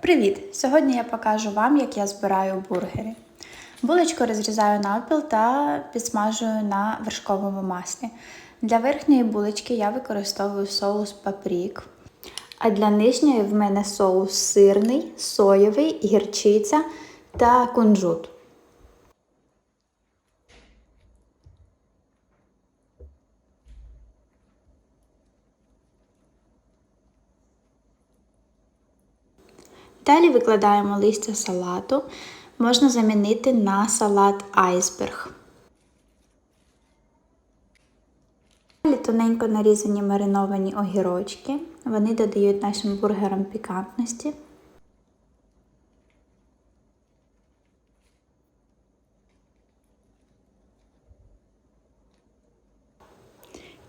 Привіт! Сьогодні я покажу вам, як я збираю бургери. Булочку розрізаю навпіл та підсмажую на вершковому маслі. Для верхньої булочки я використовую соус папрік. А для нижньої в мене соус сирний, соєвий, гірчиця та кунжут. Далі викладаємо листя салату. Можна замінити на салат айсберг. Далі тоненько нарізані мариновані огірочки. Вони додають нашим бургерам пікантності.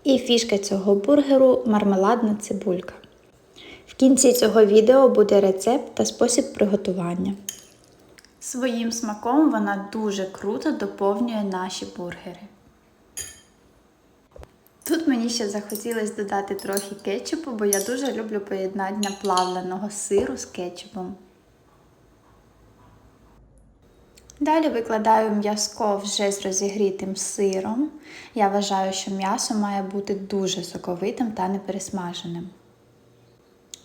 І фішка цього бургеру мармеладна цибулька. Кінці цього відео буде рецепт та спосіб приготування. Своїм смаком вона дуже круто доповнює наші бургери. Тут мені ще захотілося додати трохи кетчупу, бо я дуже люблю поєднання плавленого сиру з кетчупом. Далі викладаю м'язко вже з розігрітим сиром. Я вважаю, що м'ясо має бути дуже соковитим та непересмаженим.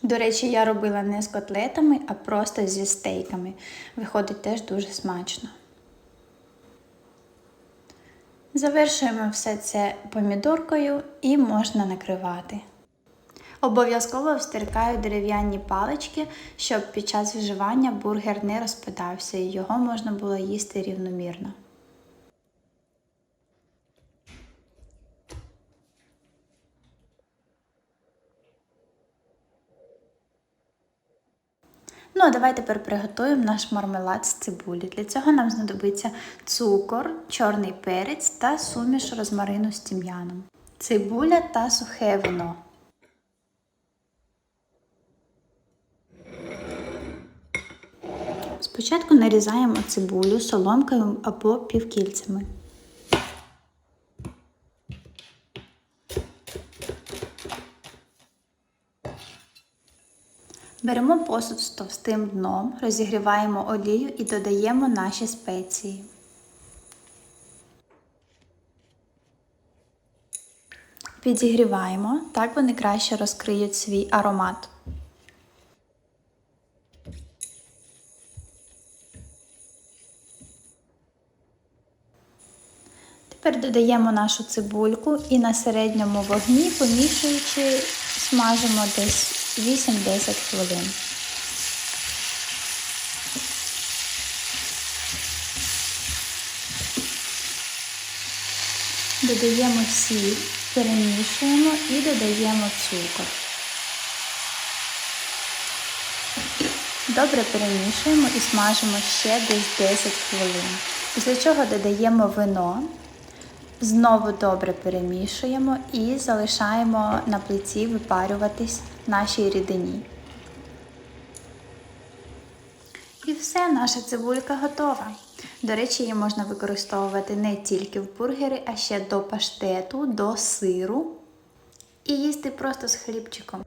До речі, я робила не з котлетами, а просто зі стейками. Виходить теж дуже смачно. Завершуємо все це помідоркою і можна накривати. Обов'язково встиркаю дерев'яні палички, щоб під час вживання бургер не розпадався і його можна було їсти рівномірно. Ну, а давай тепер приготуємо наш мармелад з цибулі. Для цього нам знадобиться цукор, чорний перець та суміш розмарину з тім'яном, цибуля та сухе вино. Спочатку нарізаємо цибулю соломкою або півкільцями. Беремо посуд з товстим дном, розігріваємо олію і додаємо наші спеції. Підігріваємо, так вони краще розкриють свій аромат. Тепер додаємо нашу цибульку і на середньому вогні, помішуючи, смажимо десь 8-10 хвилин. Додаємо сіль, перемішуємо і додаємо цукор. Добре перемішуємо і смажимо ще десь 10 хвилин. Після чого додаємо вино. Знову добре перемішуємо і залишаємо на плиті випарюватись нашій рідині. І все, наша цибулька готова. До речі, її можна використовувати не тільки в бургери, а ще до паштету, до сиру і їсти просто з хлібчиком.